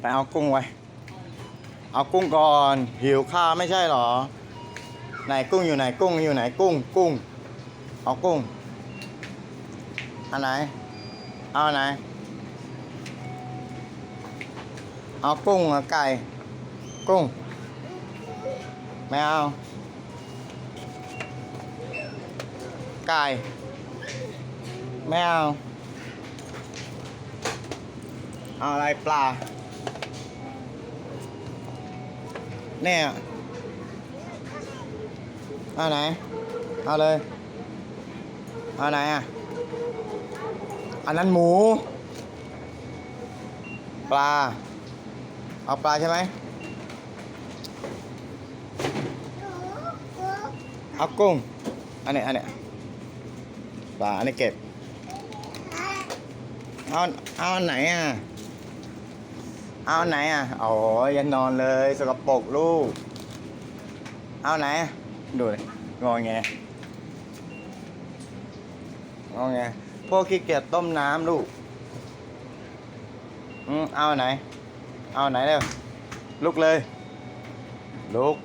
ไปเอากุ้งไว้ เอากุ้งก่อน หิวข้าวไม่ใช่หรอ ไหนกุ้งอยู่ไหนกุ้งอยู่ไหนกุ้งกุ้ง เอากุ้ง อันไหน เอาไหน เอากุ้งไก่ กุ้ง ไม่เอา ไก่ ไม่เอา เอาอะไรปลา เนี่ยเอาไหน เอาเลย เอาไหนอะ อันนั้นหมู ปลา เอาปลาใช่ไหมเอากุ้ง อันนี้ อันนี้ ปลา อันนี้เก็บ เอา เอาอันไหนอะ เอาไหนอะโอ้ยอยังนอนเลยสกปรกลูก เอาไหนอะดูเลยงอแงงอแงพวกขี้เกียจต้มน้ำลูกอืมเอาไหน เอาไหนเร็วลุกเลยลุก